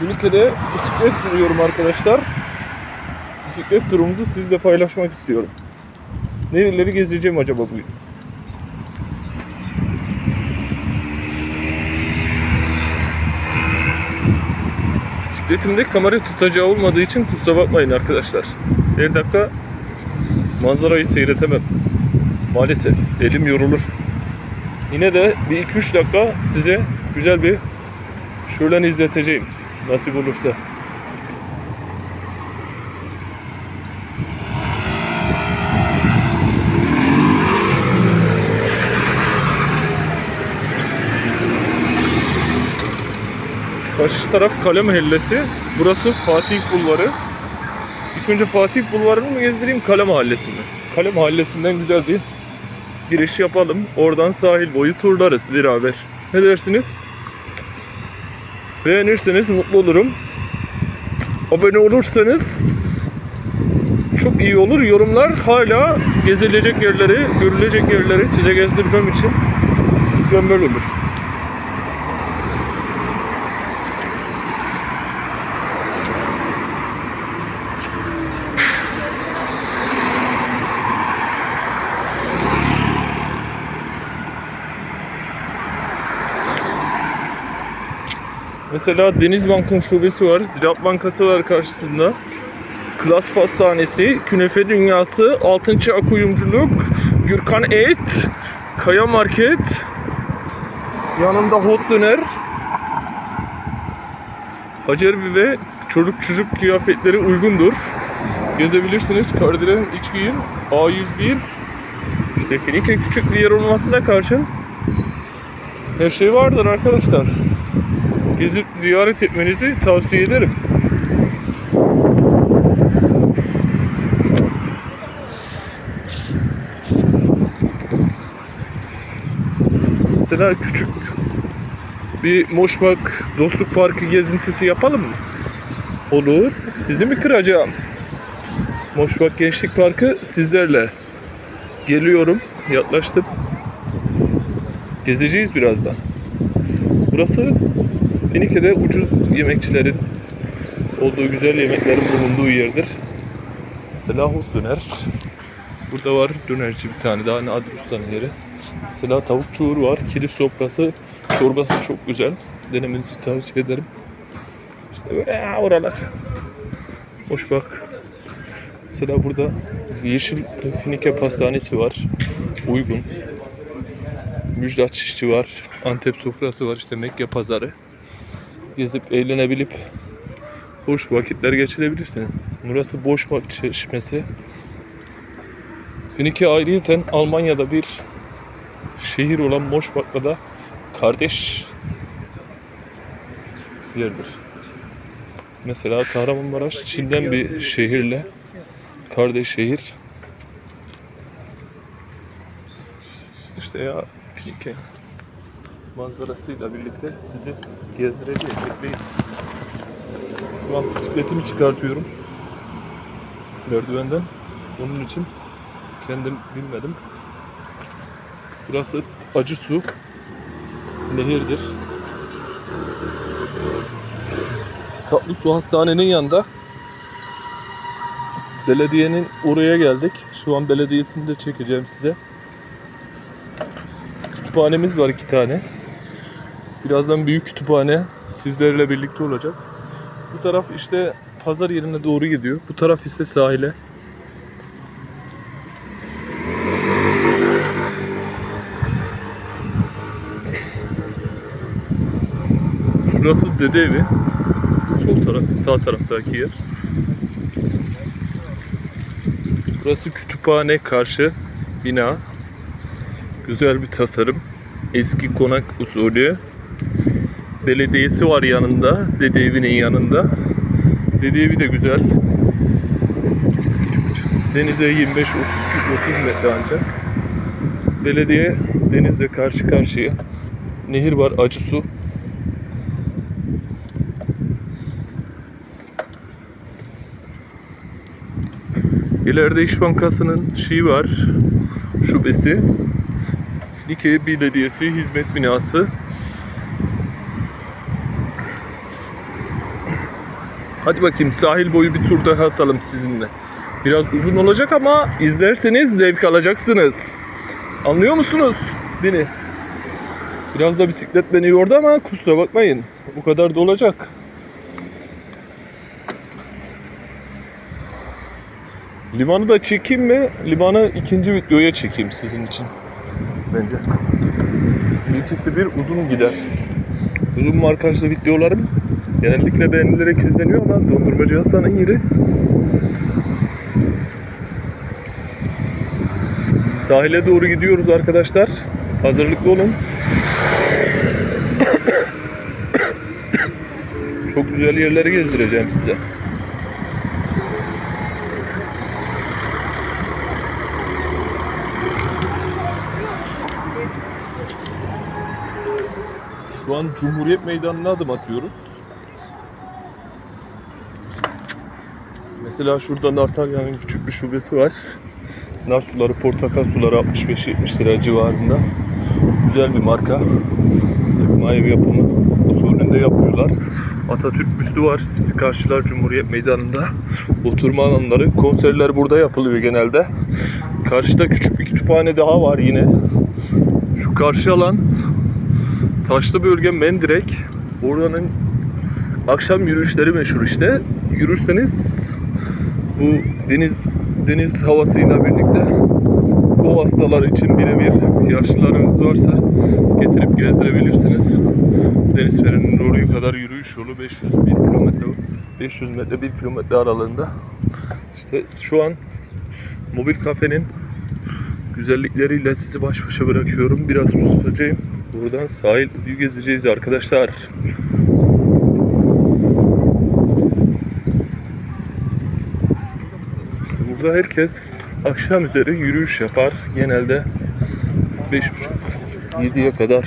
Finike'de bisiklet sürüyorum arkadaşlar. Bisiklet turumuzu sizle paylaşmak istiyorum. Nereleri gezeceğim acaba bugün? Bisikletimde kamera tutacağı olmadığı için kusura bakmayın arkadaşlar. Her dakika manzarayı seyretemem. Maalesef elim yorulur. Yine de bir 2-3 dakika size güzel bir şölen izleteceğim. Nasip olursa. Karşı taraf Kale Mahallesi. Burası Fatih Bulvarı. İlk önce Fatih Bulvarı'nı mı gezdireyim Kale Mahallesi'ni? Kale Mahallesi'nden güzel bir giriş yapalım. Oradan sahil boyu turlarız beraber. Ne dersiniz? Beğenirseniz mutlu olurum. Abone olursanız çok iyi olur. Yorumlar hala gezilecek yerleri, görülecek yerleri size gezdirmem için mükemmel olur. Mesela Denizbank'ın şubesi var. Ziraat Bankası var karşısında. Klas Pastanesi, Künefe Dünyası, Altınçı Akuyumculuk, Gürkan Et, Kaya Market, yanında Hot Döner, Hacer Bibe, çocuk çocuk kıyafetleri uygundur. Gezebilirsiniz. Kardelen iç giyim, A101. İşte Finike küçük bir yer olmasına karşın her şey vardır arkadaşlar gezip ziyaret etmenizi tavsiye ederim. Mesela küçük bir Moşbak Dostluk Parkı gezintisi yapalım mı? Olur. Sizi mi kıracağım? Moşbak Gençlik Parkı sizlerle. Geliyorum. Yaklaştım. Gezeceğiz birazdan. Burası Finike'de ucuz yemekçilerin olduğu güzel yemeklerin bulunduğu yerdir. Mesela Hut Döner. Burada var dönerci bir tane daha Nadir Usta'nın yeri. Mesela tavuk çuğur var. Kilis sofrası. Çorbası çok güzel. Denemenizi tavsiye ederim. İşte böyle oralar. Hoş bak. Mesela burada Yeşil Finike Pastanesi var. Uygun. Müjdat Şişçi var. Antep sofrası var. işte Mekke pazarı. Gezip eğlenebilip hoş vakitler geçirebilirsin. Burası Boşbak Çeşmesi. Finike ayrıyeten Almanya'da bir şehir olan Moşbak'la da kardeş yerdir. Mesela Kahramanmaraş Çin'den bir şehirle kardeş şehir. İşte ya Finike manzarasıyla birlikte sizi gezdireceğim. Bekleyin. Şu an bisikletimi çıkartıyorum. Merdivenden. Onun için kendim bilmedim. Burası acı su. Nehirdir. Tatlı su hastanenin yanında. Belediyenin oraya geldik. Şu an belediyesini de çekeceğim size. Kütüphanemiz var iki tane. Birazdan büyük kütüphane sizlerle birlikte olacak. Bu taraf işte pazar yerine doğru gidiyor. Bu taraf ise sahile. Şurası dede evi. Sol taraf, sağ taraftaki yer. Burası kütüphane karşı bina. Güzel bir tasarım. Eski konak usulü. Belediyesi var yanında. Dede evinin yanında. Dede evi de güzel. Denize 25-30 metre ancak. Belediye denizle karşı karşıya. Nehir var, acı su. İleride İş Bankası'nın şeyi var. Şubesi. Finike Belediyesi Hizmet Binası. Hadi bakayım sahil boyu bir tur daha atalım sizinle. Biraz uzun olacak ama izlerseniz zevk alacaksınız. Anlıyor musunuz beni? Biraz da bisiklet beni yordu ama kusura bakmayın. Bu kadar da olacak. Limanı da çekeyim mi? Limanı ikinci videoya çekeyim sizin için. Bence. İkisi bir uzun gider. Uzun markajlı videolarım genellikle beğenilerek izleniyor ama dondurmacı Hasan'ın yeri Sahile doğru gidiyoruz arkadaşlar. Hazırlıklı olun. Çok güzel yerleri gezdireceğim size. Şu an Cumhuriyet Meydanı'na adım atıyoruz. Mesela şurada Nartalya'nın küçük bir şubesi var. Nar suları, portakal suları 65-70 lira civarında. Güzel bir marka. Sıkma ev yapımı usulünde yapıyorlar. Atatürk büstü var. Karşılar Cumhuriyet Meydanı'nda. Oturma alanları, konserler burada yapılıyor genelde. Karşıda küçük bir kütüphane daha var yine. Şu karşı alan taşlı bölge Mendirek. Oranın akşam yürüyüşleri meşhur işte. Yürürseniz bu deniz deniz havasıyla birlikte bu hastalar için birebir yaşlılarınız varsa getirip gezdirebilirsiniz. Deniz Feri'nin oraya kadar yürüyüş yolu 500 1 kilometre 500 metre 1 kilometre aralığında. İşte şu an mobil kafenin güzellikleriyle sizi baş başa bırakıyorum. Biraz susacağım. Buradan sahil gezeceğiz arkadaşlar. Burada herkes akşam üzeri yürüyüş yapar. Genelde 5.30-7'ye kadar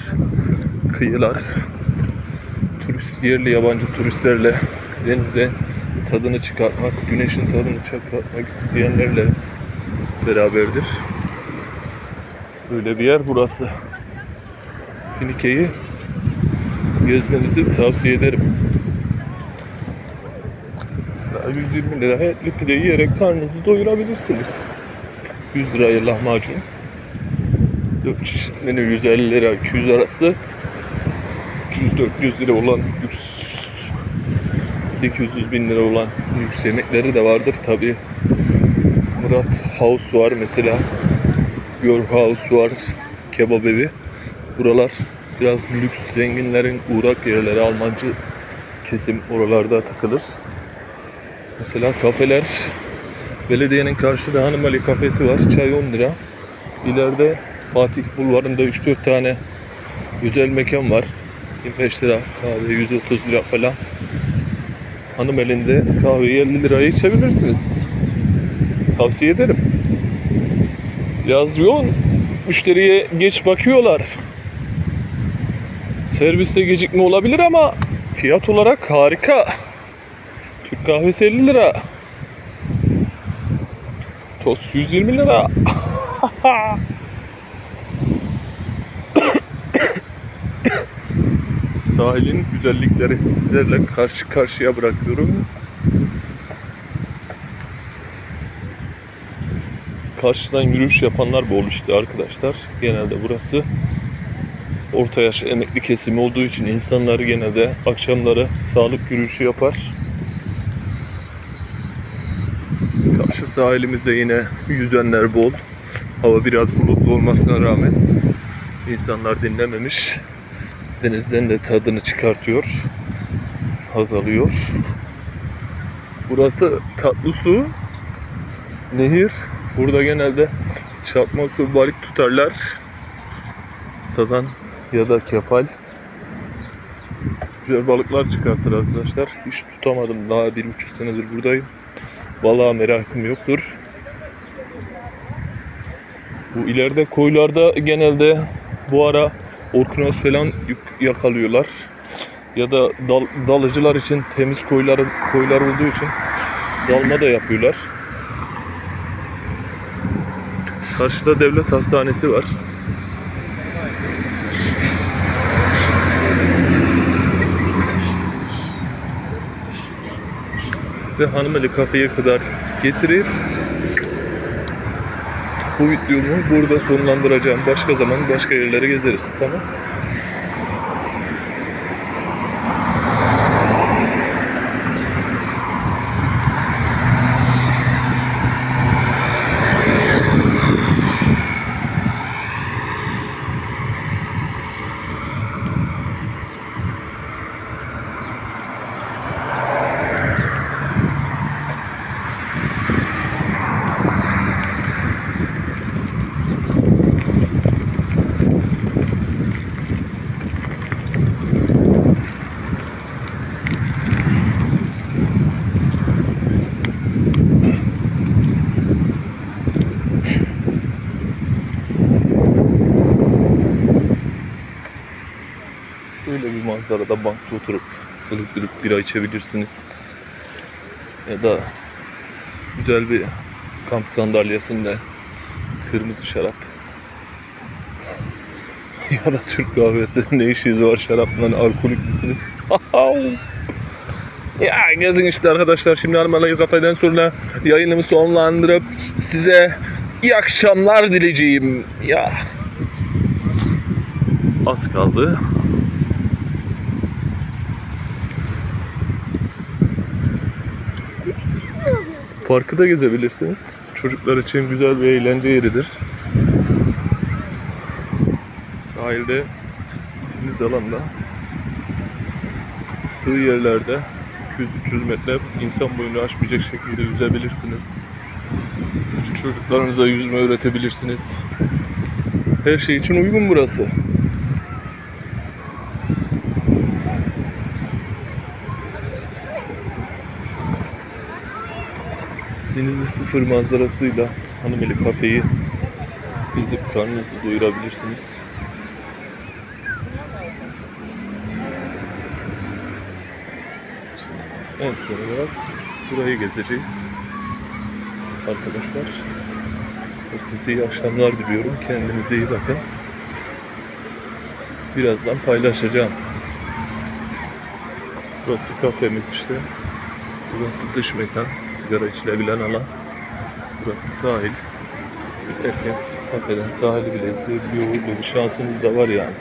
kıyılar turist yerli yabancı turistlerle denize tadını çıkartmak, güneşin tadını çıkartmak isteyenlerle beraberdir. Böyle bir yer burası. Finike'yi gezmenizi tavsiye ederim. Mesela 120 liraya etli pide yiyerek karnınızı doyurabilirsiniz. 100 liraya lahmacun. 4 çeşit menü 150 lira 200 arası. 300-400 lira olan lüks 800 bin lira olan lüks yemekleri de vardır tabi. Murat House var mesela. Your House var. Kebap evi. Buralar biraz lüks zenginlerin uğrak yerleri Almancı kesim oralarda takılır. Mesela kafeler belediyenin karşıda Hanım Ali kafesi var. Çay 10 lira. İleride Fatih Bulvarı'nda 3-4 tane güzel mekan var. 25 lira kahve 130 lira falan. Hanım elinde kahveyi 50 liraya içebilirsiniz. Tavsiye ederim. Biraz yoğun. Müşteriye geç bakıyorlar. Serviste gecikme olabilir ama fiyat olarak harika. Kahvesi 50 lira. Tost 120 lira. Sahilin güzellikleri sizlerle karşı karşıya bırakıyorum. Karşıdan yürüyüş yapanlar bol işte arkadaşlar. Genelde burası orta yaş emekli kesimi olduğu için insanlar genelde akşamları sağlık yürüyüşü yapar. Karşı sahilimizde yine yüzenler bol. Hava biraz bulutlu olmasına rağmen insanlar dinlememiş. Denizden de tadını çıkartıyor. Haz alıyor. Burası tatlı su. Nehir. Burada genelde çarpma usul balık tutarlar. Sazan ya da kefal. Güzel balıklar çıkartır arkadaşlar. Hiç tutamadım. Daha bir buçuk senedir buradayım. Balığa merakım yoktur. Bu ileride koylarda genelde bu ara orkinos falan yakalıyorlar. Ya da dal, dalıcılar için temiz koylar, koylar olduğu için dalma da yapıyorlar. Karşıda devlet hastanesi var. Size Hanımeli kafeye kadar getirip bu videomu burada sonlandıracağım. Başka zaman başka yerlere gezeriz. Tamam. Şöyle bir manzarada bankta oturup ılık ılık bira içebilirsiniz. Ya da güzel bir kamp sandalyesinde kırmızı şarap. ya da Türk kahvesi ne işiniz var şarapla alkolik misiniz? ya gezin işte arkadaşlar şimdi Armalı kafeden sonra yayınımı sonlandırıp size iyi akşamlar dileyeceğim. Ya az kaldı. Parkı da gezebilirsiniz. Çocuklar için güzel bir eğlence yeridir. Sahilde temiz alanda sığ yerlerde 200-300 metre insan boyunu aşmayacak şekilde yüzebilirsiniz. Çocuklarınıza yüzme öğretebilirsiniz. Her şey için uygun burası. Denizli sıfır manzarasıyla Hanımeli kafeyi gezip karnınızı doyurabilirsiniz. En son olarak burayı gezeceğiz. Arkadaşlar. Herkese iyi akşamlar diliyorum. Kendinize iyi bakın. Birazdan paylaşacağım. Burası kafemiz işte. Burası dış mekan, sigara içilebilen alan. Burası sahil. Herkes kafeden sahili bile izleyebiliyor. Öyle bir şansımız da var yani.